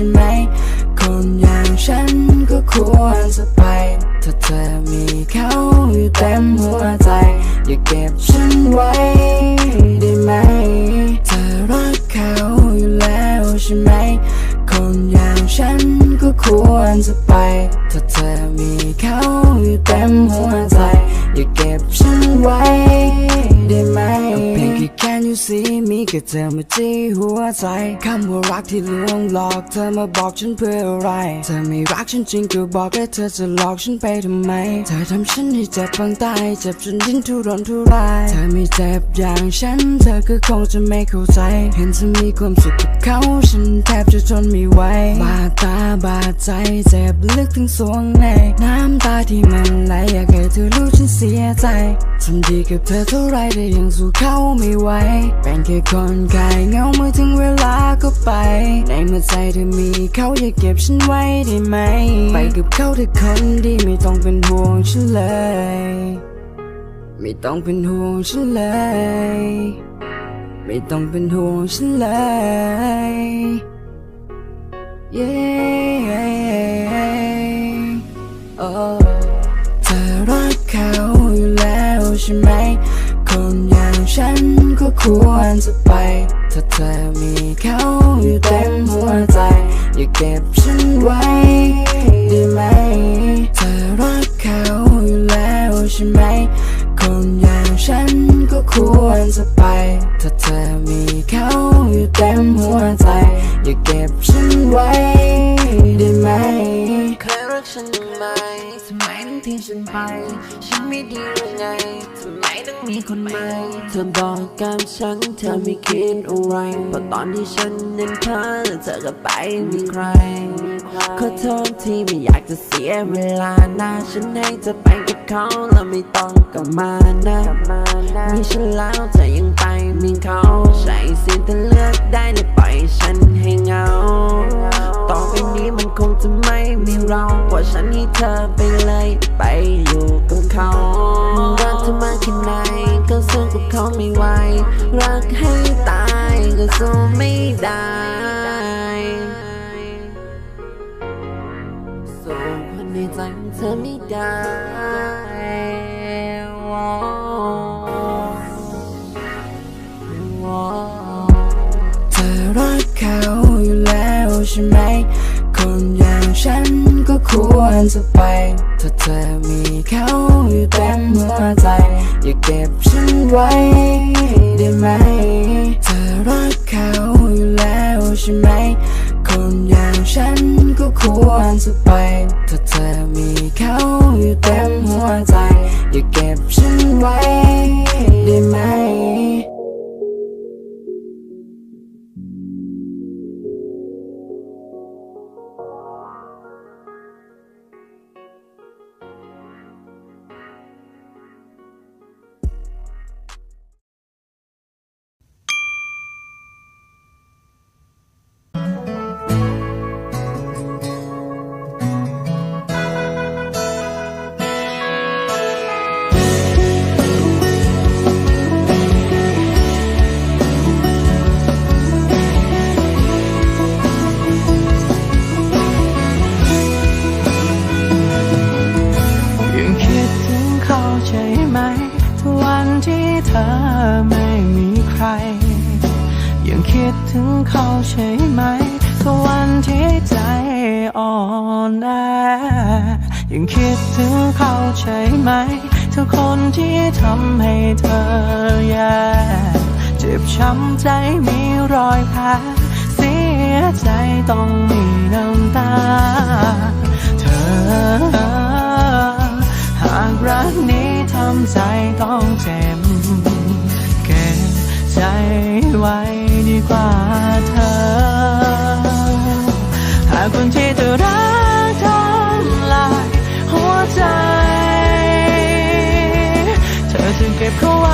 ช่ไหม คนอย่างฉันก็ควรจะไป ถ้าเธอมีเขาอยู่เต็มหัวใจ อย่าเก็บฉันไว้ เธอมาจี้หัวใจคำว่ารักที่ลวงหลอกเธอมาบอกฉันเพื่ออะไร เธอไม่รักฉันจริงก็บอกได้เธอจะหลอกฉันไปทำไม เธอทำฉันให้เจ็บปางตายเจ็บจนดิ้นทุรนทุรายเธอไม่เจ็บอย่างฉัน เธอก็คงจะไม่เข้าใจ เห็นเธอมีความสุขกับเขาฉันแทบจะทนไม่ไหวบาดตาบาดใจเจ็บลึกถึงสวงในน้ำตาที่มันไหลอยากให้เธอรู้ฉันเสียใจทำดีกับเธอเท่าไรแต่ยังสู้เขาไม่ไหวเป็นแค่คนไข้เงาเมื่อถึงเวลาก็ไป ในเมื่อใจเธอมีเขาอย่าเก็บฉันไว้ได้ไหม ไปกับเขาเธอคนดีไม่ต้องเป็นห่วงฉันเลย ไม่ต้องเป็นห่วงฉันเลย ไม่ต้องเป็นห่วงฉันเลย yeah. oh. เธอรักเขาอยู่แล้วใช่ไหม ควรจะไป ถ้าเธอมีเขาอยู่เต็มหัวใจ อย่าเก็บฉันไว้ได้ไหม เธอรักเขาอยู่แล้วใช่ไหม คนอย่างฉันก็ควรจะไป ถ้าเธอมีเขาอยู่เต็มหัวใจ อย่าเก็บฉันไว้ได้ไหมเคยรักฉันไหมทำไมต้องทิ้งฉันไป ฉันไม่ดีหรือไง มีคนใหม่เธอบอกกับฉันเธอไม่คิดอะไรเพราะตอนที่ฉันนั้นเพ้อเธอก็ไปมีใครขอโทษที่ไม่อยากจะเสียเวลานะฉันให้เธอไป เขาแล้วไม่ต้องกลับมานะมีฉันแล้วเธอยังไปมีเขาใช่สิแต่เลือกได้เลยปล่อยฉันให้เหงา ต่อไปนี้มันคงจะไม่มีเราเพราะฉันให้เธอไปเลยไปอยู่กับเขารักเธอมากแค่ไหนก็สู้กับเขาไม่ไหวรักให้ตายก็สู้ไม่ได้สู้คนในใจของเธอไม่ได้ ช่ไหม คนอย่างฉันก็ควรจะไป ถ้าเธอมีเขาอยู่เต็มหัวใจ อย่าเก็บฉันไว้ได้ไหม เธอรักเขาอยู่แล้วใช่ไหม คนอย่างฉันก็ควรจะไป ถ้าเธอมีเขาอยู่เต็มหัวใจ อย่าเก็บฉันไว้ได้ไหม คนที่ทำให้เธอแย่เจ็บช้ำใจมีรอยแผลเสียใจต้องมีน้ำตา เธอ หากรักนี้ทำใจต้องเจ็บเก็บใจไว้ดีกว่าเธอ หากคนที่เธอรัก อจ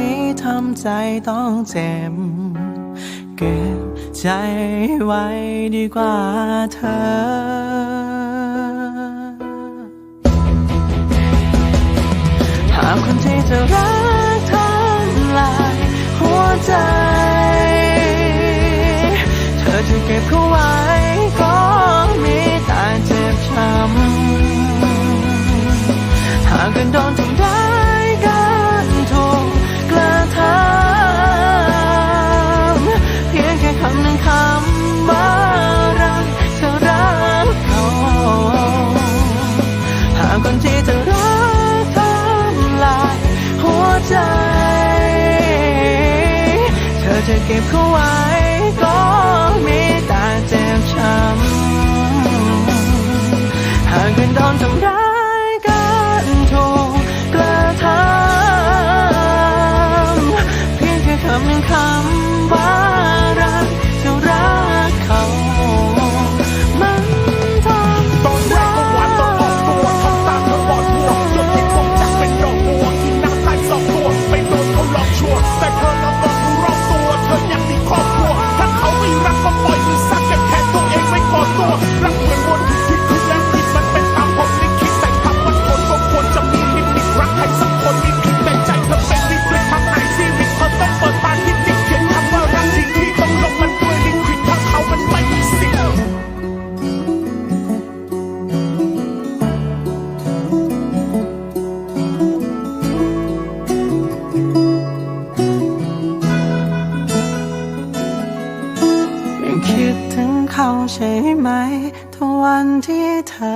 นี้ทำใจต้องเจ็บ เก็บใจไว้ดีกว่าเธอ หากคนที่จะรักทำลายหัวใจ เขาไว้ก็มีแต่เจ็บช้ำหากเป็นโดนทำร้ายาวั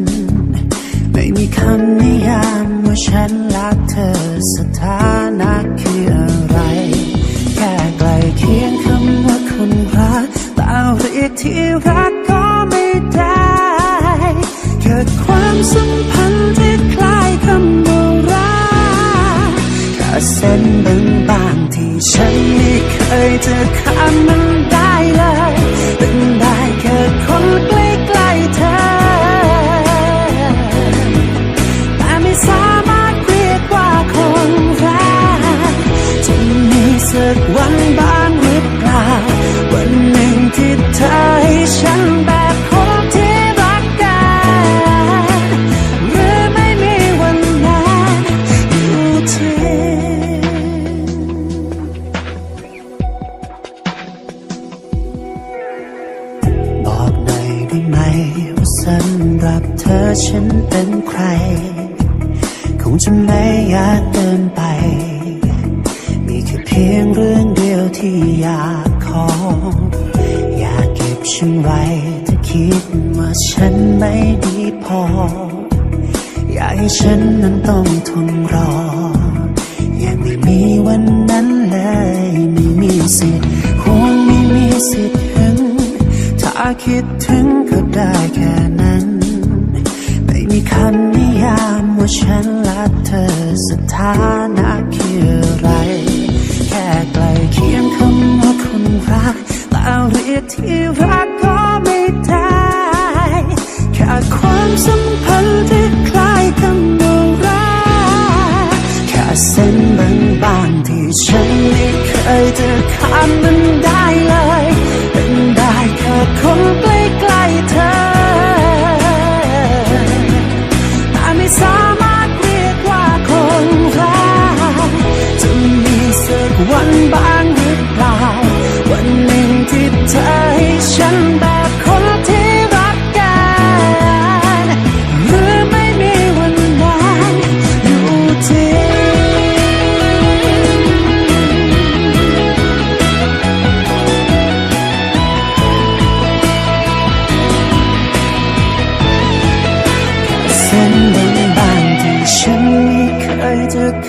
ม่มีคำนิยามว่าฉันรักเธอสถานะคืออะไร แค่ใกลเคียงคำว่าคนรักแต่เรียกที่รักก็ไม่ได้ เกิดความสัมพันธ์ที่คล้ายคำว่ารักแค่เส้นบางบางๆที่ฉันไม่เคยจะข้ามมันได้เลย สิทธิ์ถึงถ้าคิดถึงก็ได้แค่นั้น ไม่มีคำนิยามว่าฉันรักเธอสถานะคืออะไร แค่ใกล้เคียงคำว่าคนรักแต่เรียกที่รัก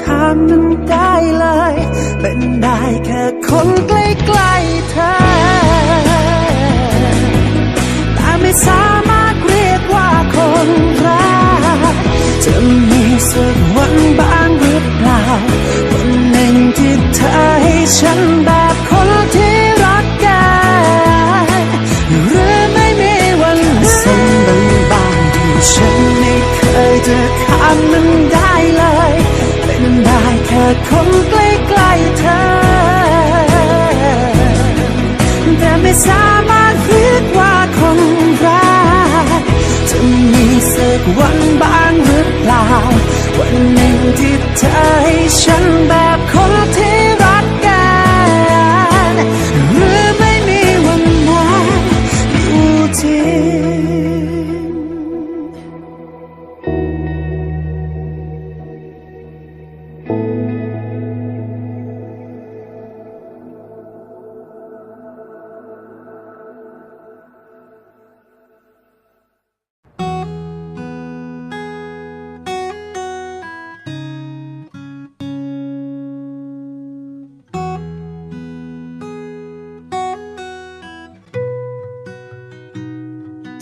ข้ามมันได้เลย เป็นได้แค่คนใกล้ๆเธอ แต่ไม่สามารถเรียกว่าคนรักจะมีสักวันบ้างหรือเปล่าวันหนึ่งที่เธอให้ฉันได้ ใกล้ๆเธอ แต่ไม่สามารถเรียกว่าคนรักจะมีสักวันบ้างหรือเปล่า วันหนึ่งที่เธอให้ฉันแบบคนที่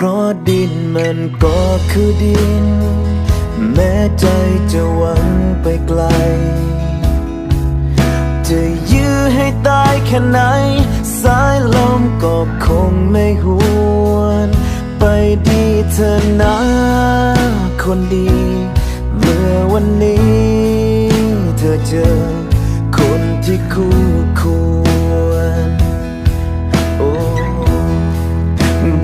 เพราะดินมันก็คือดิน แม้ใจจะหวังไปไกล จะยื้อให้ตายแค่ไหน สายลมก็คงไม่หวน ไปดีเธอนะคนดี เมื่อวันนี้ เธอเจอคนที่คู่ค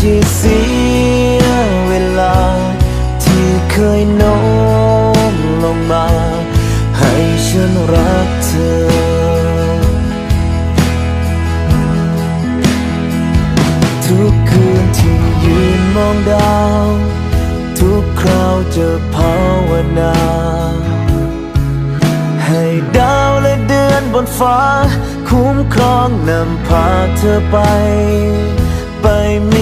ที่เสียเวลา ที่เคยโน้มลงมา ให้ฉันรักเธอ ทุกคืนที่ยืนมองดาว ทุกคราวจะภาวนา ให้ดาวและเดือนบนฟ้า คุ้มครองนำพาเธอไปไปมี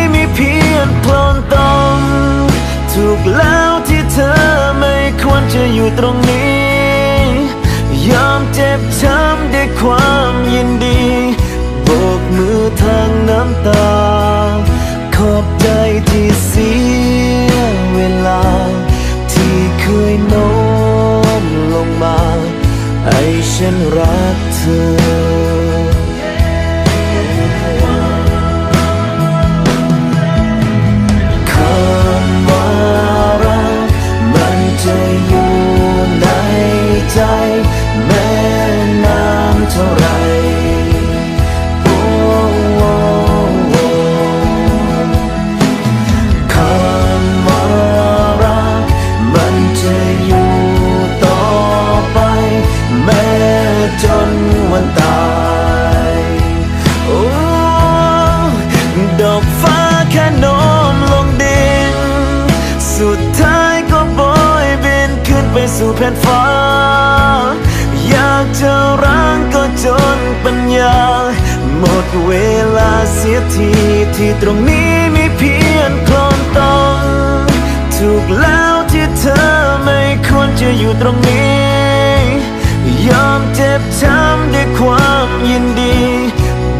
โคลนตมถูกแล้วที่เธอไม่ควรจะอยู่ตรงนี้ ยอมเจ็บช้ำด้วยความยินดีโบกมือทางน้ำตา ขอบใจที่เสียเวลา ที่เคยโน้มลงมา ให้ฉันรักเธอ อยากจะร้างก็จนปัญญา หมดเวลาเสียทีที่ตรงนี้มีเพียงคลนตองถูกแล้วที่เธอไม่ควรจะอยู่ตรงนี้ ยอมเจ็บช้ำด้วยความยินดี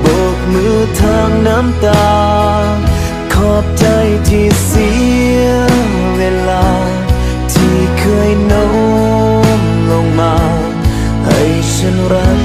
โบกมือทางน้ำตา ขอบใจที่เสียเวลาที่เคยโน ฉันรัก